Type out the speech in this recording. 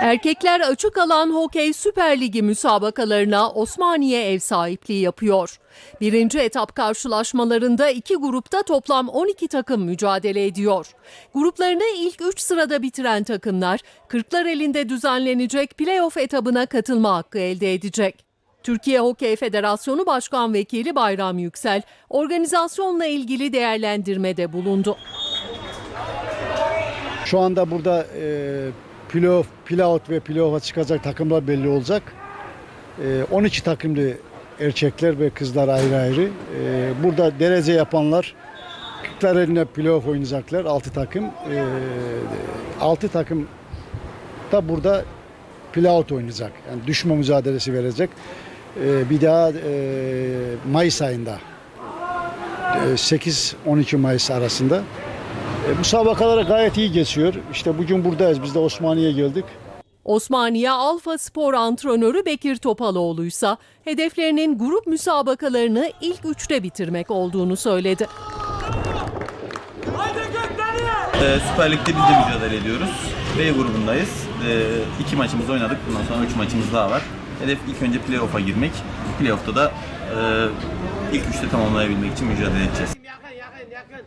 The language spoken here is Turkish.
Erkekler açık alan hokey Süper Ligi müsabakalarına Osmaniye ev sahipliği yapıyor. Birinci etap karşılaşmalarında iki grupta toplam 12 takım mücadele ediyor. Gruplarını ilk 3 sırada bitiren takımlar Kırklar elinde düzenlenecek playoff etabına katılma hakkı elde edecek. Türkiye Hokey Federasyonu Başkan Vekili Bayram Yüksel, organizasyonla ilgili değerlendirmede bulundu. Şu anda burada e, playoff, playout ve playoff'a çıkacak takımlar belli olacak. E, 12 takımlı erkekler ve kızlar ayrı ayrı. E, burada derece yapanlar Kırklar eline playoff oynayacaklar 6 takım. E, 6 takım da burada playout oynayacak. Yani düşme mücadelesi verecek. E, bir daha e, Mayıs ayında e, 8-12 Mayıs arasında e, müsabakalara gayet iyi geçiyor. İşte bugün buradayız. Biz de Osmaniye'ye geldik. Osmaniye Alfa Spor antrenörü Bekir Topaloğlu ise hedeflerinin grup müsabakalarını ilk üçte bitirmek olduğunu söyledi. Ee, Süper Lig'de biz de mücadele ediyoruz. B grubundayız. Ee, iki maçımızı oynadık. Bundan sonra üç maçımız daha var. Hedef ilk önce playoff'a girmek. Playoff'ta da e, ilk üçte tamamlayabilmek için mücadele edeceğiz. Yakın yakın yakın.